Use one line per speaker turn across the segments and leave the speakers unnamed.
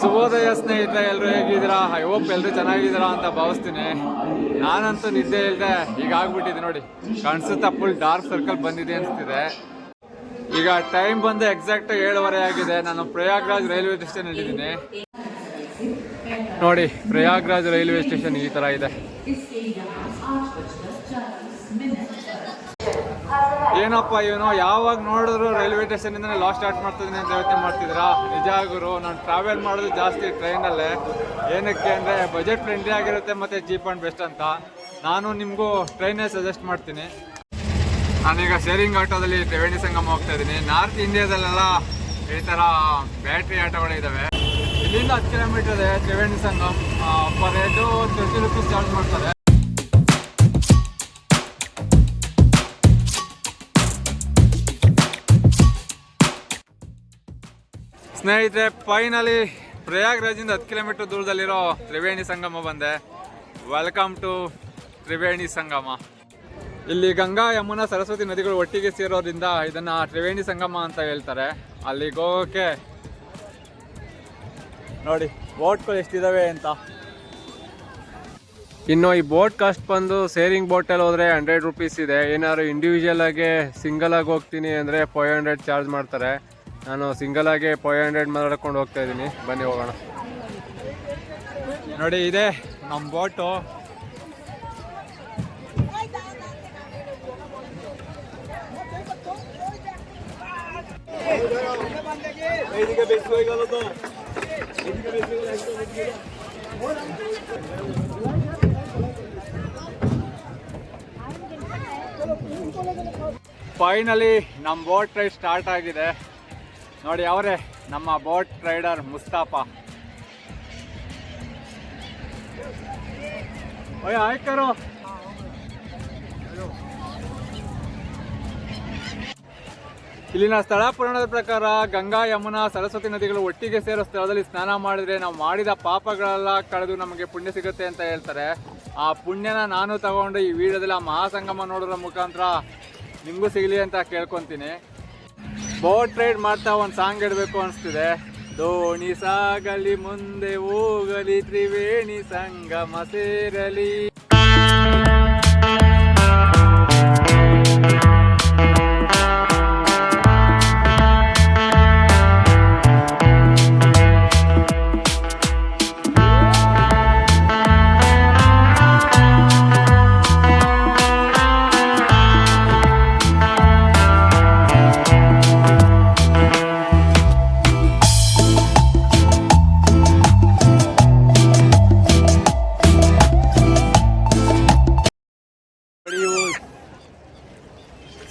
ಶುಭೋದಯ ಸ್ನೇಹಿತರೆ ಎಲ್ಲರೂ ಹೇಗಿದ್ದೀರಾ? ಐ ಹೋಪ್ ಎಲ್ಲರೂ ಚೆನ್ನಾಗಿದ್ದೀರಾ ಅಂತ ಭಾವಿಸ್ತೀನಿ. ನಾನಂತೂ ನಿದ್ದೆ ಇಲ್ಲದೆ ಈಗ ಆಗ್ಬಿಟ್ಟಿದೆ ನೋಡಿ. ಕಾಣಿಸುತ್ತಾ ಫುಲ್ ಡಾರ್ಕ್ ಸರ್ಕಲ್ ಬಂದಿದೆ ಅನಿಸ್ತಿದೆ. ಈಗ ಟೈಮ್ ಬಂದು ಎಕ್ಸಾಕ್ಟ್ ಏಳುವರೆ ಆಗಿದೆ. ನಾನು ಪ್ರಯಾಗ್ರಾಜ್ ರೈಲ್ವೆ ಸ್ಟೇಷನ್ ಇದ್ದೀನಿ ನೋಡಿ, ಪ್ರಯಾಗ್ರಾಜ್ ರೈಲ್ವೆ ಸ್ಟೇಷನ್ ಈ ತರ ಇದೆ. ಏನಪ್ಪ ಇವನು? ಯಾವಾಗ ನೋಡಿದ್ರು ರೈಲ್ವೆ ಸ್ಟೇಷನ್ ಇಂದ ಲಾಸ್ಟ್ ಸ್ಟಾರ್ಟ್ ಮಾಡ್ತಿದ್ದೀನಿ ಅಂತ ಯೋಚನೆ ಮಾಡ್ತಿದ್ದೀರಾ? ನಿಜ ಗುರು, ನಾನು ಟ್ರಾವೆಲ್ ಮಾಡೋದು ಜಾಸ್ತಿ ಟ್ರೈನಲ್ಲೇ ಏನಕ್ಕೆ ಅಂದರೆ ಬಜೆಟ್ ಫ್ರೆಂಡ್ಲಿ ಆಗಿರುತ್ತೆ ಮತ್ತು ಚೀಪ್ ಆ್ಯಂಡ್ ಬೆಸ್ಟ್ ಅಂತ. ನಾನು ನಿಮಗೂ ಟ್ರೈನೇ ಸಜೆಸ್ಟ್ ಮಾಡ್ತೀನಿ. ನಾನೀಗ ಶೇರಿಂಗ್ ಆಟೋದಲ್ಲಿ ತ್ರಿವೇಣಿ ಸಂಗಮ ಹೋಗ್ತಾ ಇದ್ದೀನಿ. ನಾರ್ತ್ ಇಂಡಿಯಾದಲ್ಲೆಲ್ಲ ಈ ಥರ ಬ್ಯಾಟ್ರಿ ಆಟೋಗಳಿದ್ದಾವೆ ಇಲ್ಲಿಂದ ಹತ್ತು ಕಿಲೋಮೀಟರ್ ಇದೆ Triveni Sangam. Per head thirty rupees charge ಮಾಡ್ತಾರೆ. ಸ್ನೇಹಿತರೆ ಫೈನಲಿ ಪ್ರಯಾಗ್ರಾಜಿಂದ ಹತ್ತು ಕಿಲೋಮೀಟರ್ ದೂರದಲ್ಲಿರೋ ತ್ರಿವೇಣಿ ಸಂಗಮ ಬಂದೆ. Welcome to Triveni Sangam. ಇಲ್ಲಿ ಗಂಗಾ, ಯಮುನಾ, ಸರಸ್ವತಿ ನದಿಗಳು ಒಟ್ಟಿಗೆ ಸೇರೋದ್ರಿಂದ ಇದನ್ನ ತ್ರಿವೇಣಿ ಸಂಗಮ ಅಂತ ಹೇಳ್ತಾರೆ. ಅಲ್ಲಿಗೆ ಹೋಗೋಕೆ ನೋಡಿ ಬೋಟ್ಗಳು ಎಷ್ಟಿದಾವೆ ಅಂತ. ಇನ್ನು ಈ ಬೋಟ್ ಕಾಸ್ಟ್ ಬಂದು ಸೇರಿಂಗ್ ಬೋಟಲ್ಲಿ ಹೋದ್ರೆ ಹಂಡ್ರೆಡ್ ರುಪೀಸ್ ಇದೆ. ಏನಾದ್ರು ಇಂಡಿವಿಜುವಲ್ ಆಗಿ ಸಿಂಗಲ್ ಆಗಿ ಹೋಗ್ತೀನಿ ಅಂದರೆ ಫೈವ್ ಹಂಡ್ರೆಡ್ ಚಾರ್ಜ್ ಮಾಡ್ತಾರೆ. ನಾನು ಸಿಂಗಲ್ ಆಗಿ ಫೈವ್ ಹಂಡ್ರೆಡ್ ಮಾತಾಡ್ಕೊಂಡು ಹೋಗ್ತಾ ಇದ್ದೀನಿ. ಬನ್ನಿ ಹೋಗೋಣ. ನೋಡಿ, ಇದೆ ನಮ್ಮ ಬೋಟು ಫೈನಲಿ ನಮ್ಮ ಬೋಟ್ ರೈಡ್ ಸ್ಟಾರ್ಟ್ ಆಗಿದೆ. ನೋಡಿ ಅವರೇ, ನಮ್ಮ ಬೋಟ್ ರೈಡರ್ ಮುಸ್ತಾಫಾ. ಓಯ್ ಆಯ್ಕರು ಇಲ್ಲಿನ ಸ್ಥಳ ಪುರಾಣದ ಪ್ರಕಾರ ಗಂಗಾ, ಯಮುನಾ, ಸರಸ್ವತಿ ನದಿಗಳು ಒಟ್ಟಿಗೆ ಸೇರೋ ಸ್ಥಳದಲ್ಲಿ ಸ್ನಾನ ಮಾಡಿದ್ರೆ ನಾವು ಮಾಡಿದ ಪಾಪಗಳೆಲ್ಲ ಕಳೆದು ನಮಗೆ ಪುಣ್ಯ ಸಿಗುತ್ತೆ ಅಂತ ಹೇಳ್ತಾರೆ. ಆ ಪುಣ್ಯನ ನಾನು ತಗೊಂಡು ಈ ವಿಡಿಯೋದಲ್ಲಿ ಆ ಮಹಾಸಂಗಮ ನೋಡೋದ್ರ ಮುಖಾಂತರ ನಿಮಗೂ ಸಿಗಲಿ ಅಂತ ಕೇಳ್ಕೊತೀನಿ. ಬೋಟ್ ರೈಡ್ ಮಾಡ್ತಾ ಒಂದು ಸಾಂಗ್ ಇಡಬೇಕು ಅನಿಸ್ತಿದೆ. ದೋಣಿ ಸಾಗಲಿ ಮುಂದೆ ಹೋಗಲಿ ತ್ರಿವೇಣಿ ಸಂಗಮ ಸೇರಲಿ.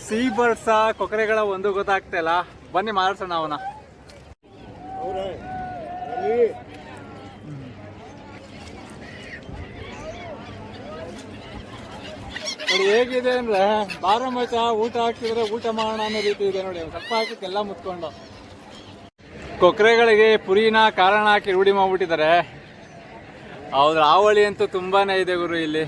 ಸೀ ಬರ್ಡ್ಸ ಕೊಕರೆಗಳ ಒಂದು ಗೊತ್ತಾಗ್ತಾ ಇಲ್ಲ. ಬನ್ನಿ ಮಾತಾಡ್ಸೋಣ ಅವನ ನೋಡಿ ಹೇಗಿದೆ ಅಂದ್ರೆ ಬಾರ ಮಚ ಊಟ ಹಾಕ್ತಿದ್ರೆ ಊಟ ಮಾಡೋಣ ಅನ್ನೋ ರೀತಿ ಇದೆ ನೋಡಿ. ಸಪ್ಪ ಎಲ್ಲ ಮುತ್ಕೊಂಡು. ಕೊಕ್ಕರೆಗಳಿಗೆ ಪುರಿನ ಕಾರಣ ಹಾಕಿ ರೂಢಿ ಮಾಡ್ಬಿಟ್ಟಿದ್ದಾರೆ. ಹೌದು, ಆವಳಿ ಅಂತೂ ತುಂಬಾನೇ ಇದೆ ಗುರು ಇಲ್ಲಿ.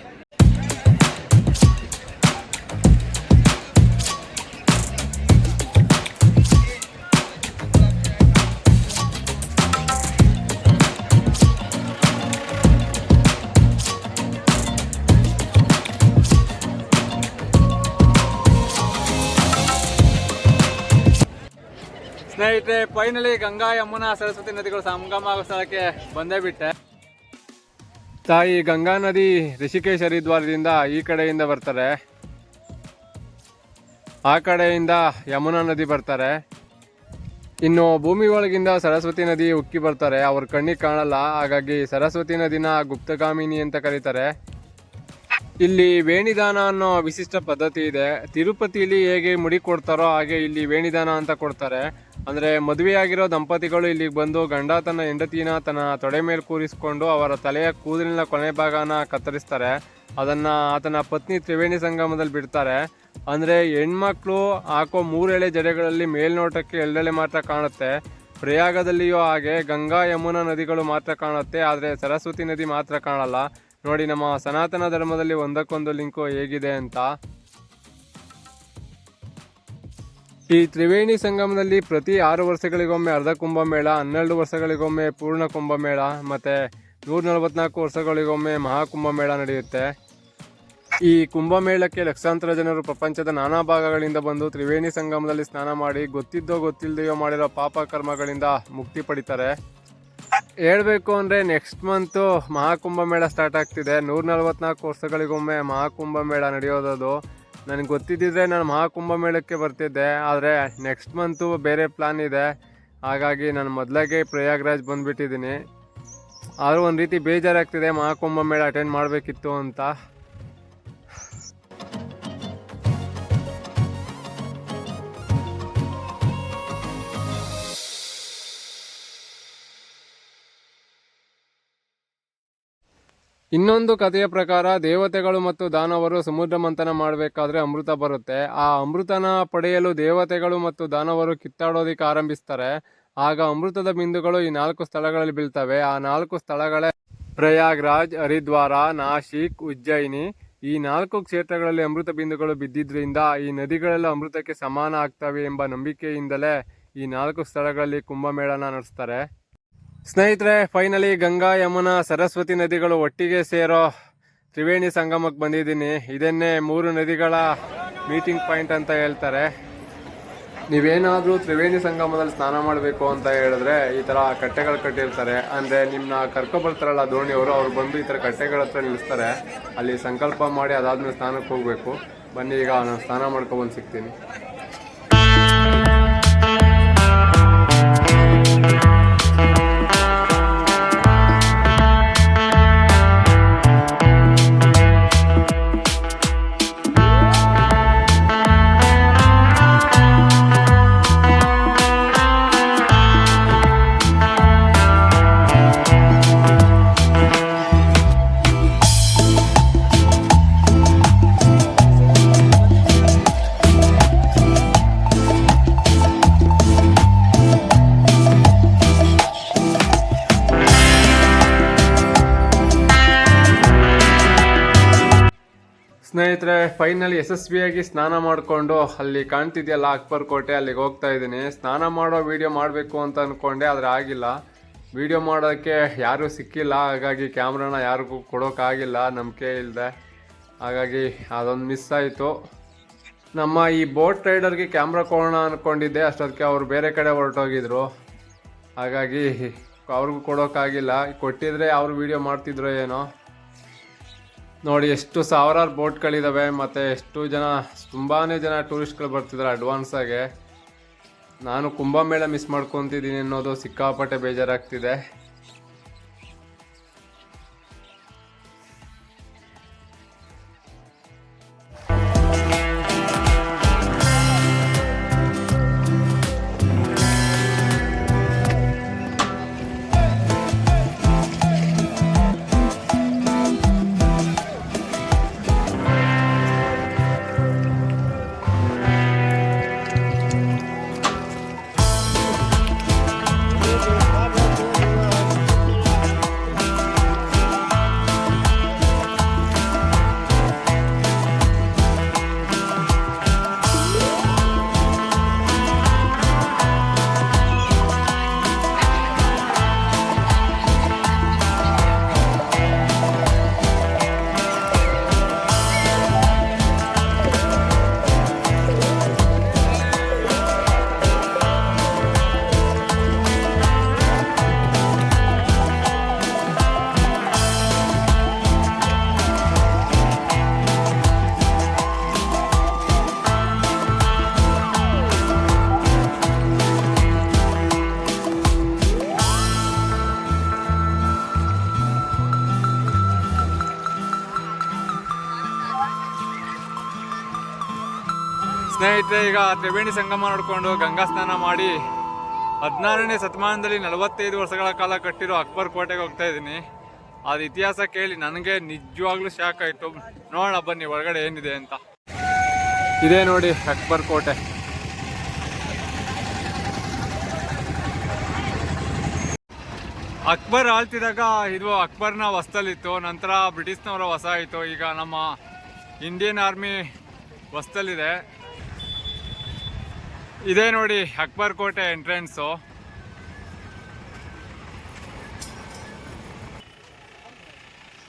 ಸ್ನೇಹಿತರೆ ಫೈನಲಿ ಗಂಗಾ ಯಮುನಾ ಸರಸ್ವತಿ ನದಿಗಳು ಸಂಗಮ ಆಗೋ ಸ್ಥಳಕ್ಕೆ ಬಂದೇ ಬಿಟ್ಟೆ. ತಾಯಿ ಗಂಗಾ ನದಿ ಋಷಿಕೇಶ್ ಹರಿದ್ವಾರದಿಂದ ಈ ಕಡೆಯಿಂದ ಬರ್ತಾರೆ. ಆ ಕಡೆಯಿಂದ ಯಮುನಾ ನದಿ ಬರ್ತಾರೆ. ಇನ್ನು ಭೂಮಿ ಒಳಗಿಂದ ಸರಸ್ವತಿ ನದಿ ಉಕ್ಕಿ ಬರ್ತಾರೆ. ಅವ್ರ ಕಣ್ಣಿಗೆ ಕಾಣಲ್ಲ. ಹಾಗಾಗಿ ಸರಸ್ವತಿ ನದಿನ ಗುಪ್ತಗಾಮಿನಿ ಅಂತ ಕರೀತಾರೆ. ಇಲ್ಲಿ ವೇಣಿದಾನ ಅನ್ನೋ ವಿಶಿಷ್ಟ ಪದ್ಧತಿ ಇದೆ. ತಿರುಪತಿಲಿ ಹೇಗೆ ಮುಡಿ ಕೊಡ್ತಾರೋ ಹಾಗೆ ಇಲ್ಲಿ ವೇಣಿದಾನ ಅಂತ ಕೊಡ್ತಾರೆ. ಅಂದ್ರೆ ಮದುವೆಯಾಗಿರೋ ದಂಪತಿಗಳು ಇಲ್ಲಿಗೆ ಬಂದು ಗಂಡ ತನ್ನ ಹೆಂಡತಿನ ತನ್ನ ತೊಡೆ ಮೇಲೆ ಕೂರಿಸಿಕೊಂಡು ಅವರ ತಲೆಯ ಕೂದಲಿನ ಕೊನೆ ಭಾಗನ ಕತ್ತರಿಸ್ತಾರೆ. ಅದನ್ನ ಆತನ ಪತ್ನಿ ತ್ರಿವೇಣಿ ಸಂಗಮದಲ್ಲಿ ಬಿಡ್ತಾರೆ. ಅಂದ್ರೆ ಹೆಣ್ಮಕ್ಳು ಹಾಕೋ ಮೂರೆಳೆ ಜಡೆಗಳಲ್ಲಿ ಮೇಲ್ನೋಟಕ್ಕೆ ಎರಡೆಳೆ ಮಾತ್ರ ಕಾಣುತ್ತೆ. ಪ್ರಯಾಗದಲ್ಲಿಯೂ ಹಾಗೆ ಗಂಗಾ ಯಮುನಾ ನದಿಗಳು ಮಾತ್ರ ಕಾಣುತ್ತೆ, ಆದರೆ ಸರಸ್ವತಿ ನದಿ ಮಾತ್ರ ಕಾಣಲ್ಲ. ನೋಡಿ ನಮ್ಮ ಸನಾತನ ಧರ್ಮದಲ್ಲಿ ಒಂದಕ್ಕೊಂದು ಲಿಂಕು ಹೇಗಿದೆ ಅಂತ.
ಈ ತ್ರಿವೇಣಿ ಸಂಗಮದಲ್ಲಿ ಪ್ರತಿ ಆರು ವರ್ಷಗಳಿಗೊಮ್ಮೆ ಅರ್ಧ ಕುಂಭಮೇಳ, ಹನ್ನೆರಡು ವರ್ಷಗಳಿಗೊಮ್ಮೆ ಪೂರ್ಣ ಕುಂಭಮೇಳ, ಮತ್ತು ನೂರ ನಲವತ್ನಾಲ್ಕು ವರ್ಷಗಳಿಗೊಮ್ಮೆ ಮಹಾಕುಂಭಮೇಳ ನಡೆಯುತ್ತೆ. ಈ ಕುಂಭಮೇಳಕ್ಕೆ ಲಕ್ಷಾಂತರ ಜನರು ಪ್ರಪಂಚದ ನಾನಾ ಭಾಗಗಳಿಂದ ಬಂದು ತ್ರಿವೇಣಿ ಸಂಗಮದಲ್ಲಿ ಸ್ನಾನ ಮಾಡಿ ಗೊತ್ತಿದ್ದೋ ಗೊತ್ತಿಲ್ಲದೆಯೋ ಮಾಡಿರೋ ಪಾಪ ಕರ್ಮಗಳಿಂದ ಮುಕ್ತಿ ಪಡಿತಾರೆ. ಹೇಳಬೇಕು ಅಂದರೆ ನೆಕ್ಸ್ಟ್ ಮಂತು ಮಹಾಕುಂಭಮೇಳ ಸ್ಟಾರ್ಟ್ ಆಗ್ತಿದೆ. ನೂರ ನಲವತ್ನಾಲ್ಕು ವರ್ಷಗಳಿಗೊಮ್ಮೆ ಮಹಾಕುಂಭಮೇಳ ನಡೆಯೋದದು. ನನಗೆ ಗೊತ್ತಿದ್ದಿದ್ರೆ ನಾನು ಮಹಾಕುಂಭ ಮೇಳಕ್ಕೆ ಬರ್ತಿದ್ದೆ, ಆದರೆ ನೆಕ್ಸ್ಟ್ ಮಂತು ಬೇರೆ ಪ್ಲಾನ್ ಇದೆ. ಹಾಗಾಗಿ ನಾನು ಮೊದಲಾಗೆ ಪ್ರಯಾಗ್ರಾಜ್ ಬಂದುಬಿಟ್ಟಿದ್ದೀನಿ. ಆದರೂ ಒಂದು ರೀತಿ ಬೇಜಾರಾಗ್ತಿದೆ ಮಹಾಕುಂಭ ಮೇಳ ಅಟೆಂಡ್ ಮಾಡಬೇಕಿತ್ತು ಅಂತ. ಇನ್ನೊಂದು ಕಥೆಯ ಪ್ರಕಾರ ದೇವತೆಗಳು ಮತ್ತು ದಾನವರು ಸಮುದ್ರ ಮಂಥನ ಮಾಡಬೇಕಾದ್ರೆ ಅಮೃತ ಬರುತ್ತೆ. ಆ ಅಮೃತನ ಪಡೆಯಲು ದೇವತೆಗಳು ಮತ್ತು ದಾನವರು ಕಿತ್ತಾಡೋದಿಕ್ಕೆ ಆರಂಭಿಸ್ತಾರೆ. ಆಗ ಅಮೃತದ ಬಿಂದುಗಳು ಈ ನಾಲ್ಕು ಸ್ಥಳಗಳಲ್ಲಿ ಬೀಳ್ತವೆ. ಆ ನಾಲ್ಕು ಸ್ಥಳಗಳೇ ಪ್ರಯಾಗ್ರಾಜ್, ಹರಿದ್ವಾರ, ನಾಶಿಕ್, ಉಜ್ಜಯಿನಿ. ಈ ನಾಲ್ಕು ಕ್ಷೇತ್ರಗಳಲ್ಲಿ ಅಮೃತ ಬಿಂದುಗಳು ಬಿದ್ದಿದ್ರಿಂದ ಈ ನದಿಗಳೆಲ್ಲ ಅಮೃತಕ್ಕೆ ಸಮಾನ ಆಗ್ತವೆ ಎಂಬ ನಂಬಿಕೆಯಿಂದಲೇ ಈ ನಾಲ್ಕು ಸ್ಥಳಗಳಲ್ಲಿ ಕುಂಭಮೇಳನ ನಡೆಸ್ತಾರೆ. ಸ್ನೇಹಿತರೆ ಫೈನಲಿ ಗಂಗಾ, ಯಮುನಾ, ಸರಸ್ವತಿ ನದಿಗಳು ಒಟ್ಟಿಗೆ ಸೇರೋ ತ್ರಿವೇಣಿ ಸಂಗಮಕ್ಕೆ ಬಂದಿದ್ದೀನಿ. ಇದನ್ನೇ ಮೂರು ನದಿಗಳ ಮೀಟಿಂಗ್ ಪಾಯಿಂಟ್ ಅಂತ ಹೇಳ್ತಾರೆ. ನೀವೇನಾದರೂ ತ್ರಿವೇಣಿ ಸಂಗಮದಲ್ಲಿ ಸ್ನಾನ ಮಾಡಬೇಕು ಅಂತ ಹೇಳಿದ್ರೆ ಈ ಥರ ಕಟ್ಟೆಗಳು ಕಟ್ಟಿರ್ತಾರೆ. ಅಂದರೆ ನಿಮ್ಮನ್ನ ಕರ್ಕೊಬರ್ತಾರಲ್ಲ ದೋಣಿಯವರು ಅವ್ರು ಬಂದು ಈ ಥರ ಕಟ್ಟೆಗಳ ಹತ್ರ ನಿಲ್ಲಿಸ್ತಾರೆ ಅಲ್ಲಿ ಸಂಕಲ್ಪ ಮಾಡಿ ಅದಾದ್ಮೇಲೆ ಸ್ನಾನಕ್ಕೆ ಹೋಗಬೇಕು. ಬನ್ನಿ, ಈಗ ನಾನು ಸ್ನಾನ ಮಾಡ್ಕೊಬಂದು ಸಿಗ್ತೀನಿ. ಫೈನಲಿ ಯಶಸ್ವಿಯಾಗಿ ಸ್ನಾನ ಮಾಡಿಕೊಂಡು ಅಲ್ಲಿ ಕಾಣ್ತಿದೆಯಲ್ಲ ಅಕ್ಬರ್ ಕೋಟೆ, ಅಲ್ಲಿಗೆ ಹೋಗ್ತಾ ಇದ್ದೀನಿ. ಸ್ನಾನ ಮಾಡೋ ವಿಡಿಯೋ ಮಾಡಬೇಕು ಅಂತ ಅಂದ್ಕೊಂಡೆ ಆದರೆ ಆಗಿಲ್ಲ. ವಿಡಿಯೋ ಮಾಡೋಕ್ಕೆ ಯಾರೂ ಸಿಕ್ಕಿಲ್ಲ, ಹಾಗಾಗಿ ಕ್ಯಾಮ್ರಾನ ಯಾರಿಗೂ ಕೊಡೋಕ್ಕಾಗಿಲ್ಲ ನಂಬಿಕೆ ಇಲ್ಲದೆ ಹಾಗಾಗಿ ಅದೊಂದು ಮಿಸ್ ಆಯಿತು. ನಮ್ಮ ಈ ಬೋಟ್ ರೈಡರ್ಗೆ ಕ್ಯಾಮ್ರಾ ಕೊಡೋಣ ಅಂದ್ಕೊಂಡಿದ್ದೆ ಅಷ್ಟೊತ್ತಿಗೆ ಅವರು ಬೇರೆ ಕಡೆ ಹೊರಟೋಗಿದ್ರು. ಹಾಗಾಗಿ ಅವ್ರಿಗೂ ಕೊಡೋಕ್ಕಾಗಿಲ್ಲ ಕೊಟ್ಟಿದ್ರೆ ಅವರು ವಿಡಿಯೋ ಮಾಡ್ತಿದ್ರೋ ಏನೋ. ನೋಡಿ, ಎಷ್ಟು ಸಾವಿರಾರು ಬೋಟ್ಗಳಿದ್ದಾವೆ ಮತ್ತು ಎಷ್ಟು ಜನ ತುಂಬಾ ಜನ ಟೂರಿಸ್ಟ್ಗಳು ಬರ್ತಿದ್ದಾರೆ ಅಡ್ವಾನ್ಸಾಗೆ ನಾನು ಕುಂಭಮೇಳ ಮಿಸ್ ಮಾಡ್ಕೊತಿದ್ದೀನಿ ಅನ್ನೋದು ಸಿಕ್ಕಾಪಟ್ಟೆ ಬೇಜಾರಾಗ್ತಿದೆ. ಈಗ ತ್ರಿವೇಣಿ ಸಂಗಮ ನೋಡಿಕೊಂಡು ಗಂಗಾ ಸ್ನಾನ ಮಾಡಿ ಹದಿನಾರನೇ ಶತಮಾನದಲ್ಲಿ ನಲವತ್ತೈದು ವರ್ಷಗಳ ಕಾಲ ಕಟ್ಟಿರೋ ಅಕ್ಬರ್ ಕೋಟೆಗೆ ಹೋಗ್ತಾ ಇದ್ದೀನಿ. ಅದು ಇತಿಹಾಸ ಕೇಳಿ ನನಗೆ ನಿಜವಾಗ್ಲೂ ಶಾಕ್ ಆಯಿತು. ನೋಡೋಣ ಬನ್ನಿ ಒಳಗಡೆ ಏನಿದೆ ಅಂತ. ಇದೇ ನೋಡಿ ಅಕ್ಬರ್ ಕೋಟೆ. ಅಕ್ಬರ್ ಆಳ್ತಿದಾಗ ಇದು ಅಕ್ಬರ್ನ ವಸ್ತಲಿತ್ತು ನಂತರ ಬ್ರಿಟಿಷ್ನವರ ವಸ ಆಯಿತು. ಈಗ ನಮ್ಮ ಇಂಡಿಯನ್ ಆರ್ಮಿ ವಸ್ತಲ್ಲಿದೆ. ಇದೇ ನೋಡಿ, ಅಕ್ಬರ್ ಕೋಟೆ ಎಂಟ್ರೆನ್ಸು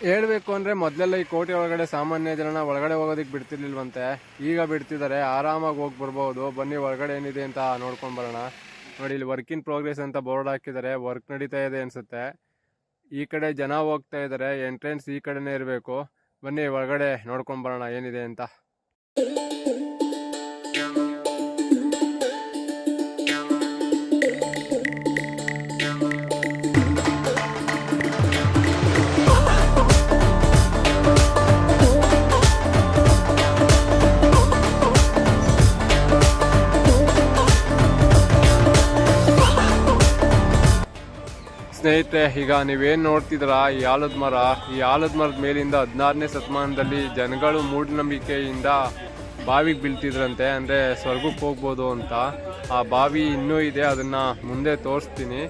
ಹೇಳಬೇಕು ಅಂದ್ರೆ ಮೊದಲೆಲ್ಲ ಈ ಕೋಟೆ ಒಳಗಡೆ ಸಾಮಾನ್ಯ ಜನನ ಒಳಗಡೆ ಹೋಗೋದಕ್ಕೆ ಬಿಡ್ತಿರ್ಲಿಲ್ವಂತೆ. ಈಗ ಬಿಡ್ತಿದ್ದಾರೆ ಆರಾಮಾಗಿ ಹೋಗಿ ಬರ್ಬೋದು. ಬನ್ನಿ, ಒಳಗಡೆ ಏನಿದೆ ಅಂತ ನೋಡ್ಕೊಂಡು ಬರೋಣ. ನೋಡಿ, ಇಲ್ಲಿ ವರ್ಕ್ ಇನ್ ಪ್ರೋಗ್ರೆಸ್ ಅಂತ ಬೋರ್ಡ್ ಹಾಕಿದ್ದಾರೆ ವರ್ಕ್ ನಡೀತಾ ಇದೆ ಅನ್ಸುತ್ತೆ. ಈ ಕಡೆ ಜನ ಹೋಗ್ತಾ ಇದ್ದಾರೆ ಎಂಟ್ರೆನ್ಸ್ ಈ ಕಡೆನೇ ಇರಬೇಕು. ಬನ್ನಿ, ಒಳಗಡೆ ನೋಡ್ಕೊಂಡು ಬರೋಣ ಏನಿದೆ ಅಂತ. ಸ್ನೇಹಿತರೆ, ಈಗ ನೀವೇನು ನೋಡ್ತಿದ್ರ ಈ ಆಲದ ಮರ, ಈ ಆಲದ ಮರದ ಮೇಲಿಂದ ಹದಿನಾರನೇ ಶತಮಾನದಲ್ಲಿ ಜನಗಳು ಮೂಢನಂಬಿಕೆಯಿಂದ ಬಾವಿಗೆ ಬೀಳ್ತಿದ್ರಂತೆ, ಅಂದರೆ ಸ್ವರ್ಗಕ್ಕೆ ಹೋಗ್ಬೋದು ಅಂತ. ಆ ಬಾವಿ ಇನ್ನೂ ಇದೆ, ಅದನ್ನು ಮುಂದೆ ತೋರಿಸ್ತೀನಿ.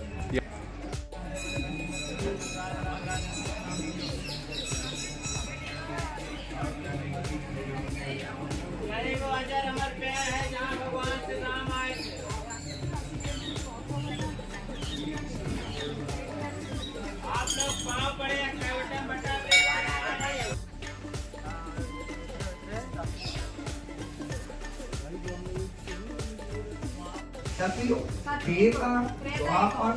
తప్పిలో దేవ ద్వాపర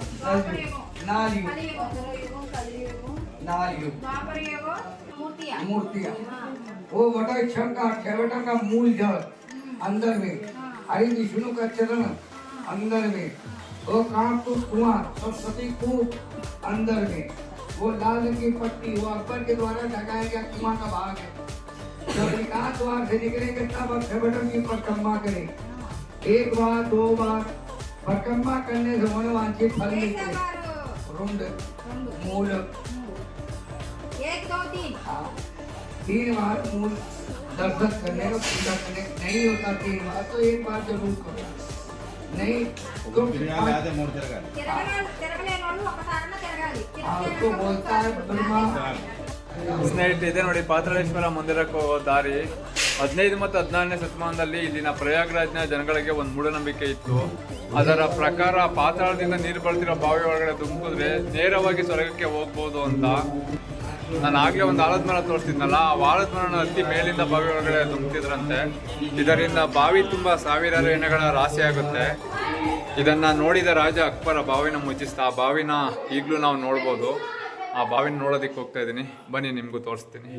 కలియుగం मूर्तिया मूर्तिया ओ वो वटाक्षण का अठावटन का मूल जल अंदर में। हरि विष्णु का चरण अंदर में। ओ काम तो कानपुर सब सती को अंदर में। वो लाल की पट्टी वो अकबर के द्वारा लगाया गया कुमार का भाग है। जब निकास द्वार से निकलेंगे तब अठावटन की परिक्रमा करें। एक बार दो बार। परिक्रमा करने समय वांछित फल मिलते रुंड मूल।
एक दो तीन।
हाँ। तीन बार मूल दर्शन करने का पूजा करने। नहीं होता तीन बार तो एक बार ज़रूर करो। नहीं तो
हाँ।
हाँ, तो बोलता है ब्रह्मा।
ಸ್ನೇಹಿತರೆ ಇದೆ ನೋಡಿ ಪಾತ್ರಳೇಶ್ವರ ಮಂದಿರಕ್ಕೆ ಹೋಗೋ ದಾರಿ ಹದಿನೈದು ಮತ್ತು ಹದಿನಾರನೇ ಶತಮಾನದಲ್ಲಿ ಇಲ್ಲಿನ ಪ್ರಯಾಗ್ರಾಜ್ನ ಜನಗಳಿಗೆ ಒಂದು ಮೂಢನಂಬಿಕೆ ಇತ್ತು. ಅದರ ಪ್ರಕಾರ ಪಾತಾಳದಿಂದ ನೀರು ಬರ್ತಿರೋ ಬಾವಿ ಒಳಗಡೆ ತುಂಬಿದ್ರೆ ನೇರವಾಗಿ ಸ್ವರ್ಗಕ್ಕೆ ಹೋಗ್ಬೋದು ಅಂತ. ನಾನು ಆಗಲೇ ಒಂದು ಆಲದ ಮರ ತೋರಿಸ್ತಿದ್ನಲ್ಲ, ಆ ಆಲದ ಮರನ ಹತ್ತಿ ಮೇಲಿಂದ ಬಾವಿ ಒಳಗಡೆ ತುಂಬುತ್ತಿದ್ರಂತೆ ಇದರಿಂದ ಬಾವಿ ತುಂಬ ಸಾವಿರಾರು ಎಣ್ಣೆಗಳ ರಾಶಿ ಆಗುತ್ತೆ. ಇದನ್ನು ನೋಡಿದ ರಾಜ ಅಕ್ಬರ ಬಾವಿನ ಮುಚ್ಚಿಸ್ತಾ ಆ ಬಾವಿನ ಈಗಲೂ ನಾವು ನೋಡ್ಬೋದು. ಆ ಬಾವಿನ ನೋಡೋದಕ್ಕೆ ಹೋಗ್ತಾ ಇದ್ದೀನಿ. ಬನ್ನಿ, ನಿಮಗೂ ತೋರಿಸ್ತೀನಿ.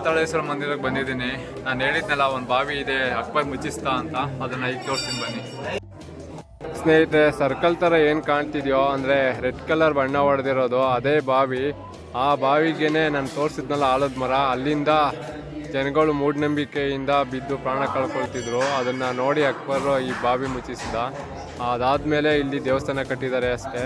ಪಾತಾಳೇಶ್ವರ ಮಂದಿರಕ್ಕೆ ಬಂದಿದ್ದೀನಿ. ನಾನು ಹೇಳಿದ್ನಲ್ಲ, ಒಂದು ಬಾವಿ ಇದೆ, ಅಕ್ಬರ್ ಮುಚ್ಚಿಸ್ತಾ ಅಂತ. ಅದನ್ನ ಈಗ ತೋರಿಸ್ತೀನಿ ಬನ್ನಿ. ಸ್ನೇಹಿತರೆ ಸರ್ಕಲ್ ಥರ ಏನು ಕಾಣ್ತಿದ್ಯೋ, ಅಂದರೆ ರೆಡ್ ಕಲರ್ ಬಣ್ಣ ಹೊಡೆದಿರೋದು ಅದೇ ಬಾವಿ. ಆ ಬಾವಿಗೇನೆ ನಾನು ತೋರಿಸಿದ್ನಲ್ಲ ಆಲದ ಮರ. ಅಲ್ಲಿಂದ ಜನಗಳು ಮೂಢನಂಬಿಕೆಯಿಂದ ಬಿದ್ದು ಪ್ರಾಣ ಕಳ್ಕೊಳ್ತಿದ್ರು. ಅದನ್ನು ನೋಡಿ ಅಕ್ಬರು ಈ ಬಾವಿ ಮುಚ್ಚಿಸಿದ. ಅದಾದಮೇಲೆ ಇಲ್ಲಿ ದೇವಸ್ಥಾನ ಕಟ್ಟಿದ್ದಾರೆ ಅಷ್ಟೇ.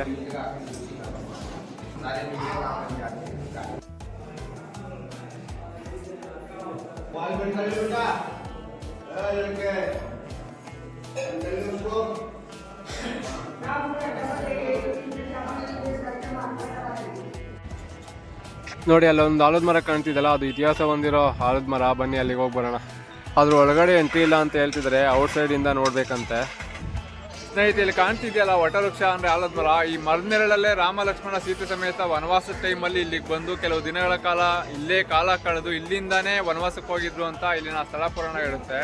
ನೋಡಿ ಅಲ್ಲೊಂದು ಆಲದ ಮರ ಕಾಣ್ತಿದ್ದಲ್ಲ ಅದು ಇತಿಹಾಸ ಹೊಂದಿರೋ ಆಲದ ಮರ. ಬನ್ನಿ, ಅಲ್ಲಿಗೆ ಹೋಗಿ ಬರೋಣ ಅದ್ರ ಒಳಗಡೆ ಎಂಟ್ರಿ ಇಲ್ಲ ಅಂತ ಹೇಳ್ತಿದ್ದಾರೆ ಔಟ್ ಇಂದ ನೋಡ್ಬೇಕಂತೆ. ಸ್ನೇಹಿತರೆ ಇಲ್ಲಿ ಕಾಣ್ತಿದೆಯಲ್ಲ, ವಟವೃಕ್ಷ ಅಂದ್ರೆ ಆಲದ ಮರ. ಈ ಮರದ ನೆರಳಲ್ಲೇ ರಾಮ ಲಕ್ಷ್ಮಣ ಸೀತೆ ಸಮೇತ ವನವಾಸದ ಟೈಮಲ್ಲಿ ಇಲ್ಲಿಗೆ ಬಂದು ಕೆಲವು ದಿನಗಳ ಕಾಲ ಇಲ್ಲೇ ಕಾಲ ಕಳೆದು ಇಲ್ಲಿಂದಾನೇ ವನವಾಸಕ್ಕೆ ಹೋಗಿದ್ರು ಅಂತ ಇಲ್ಲಿನ ಸ್ಥಳ ಪುರಾಣ ಹೇಳುತ್ತೆ.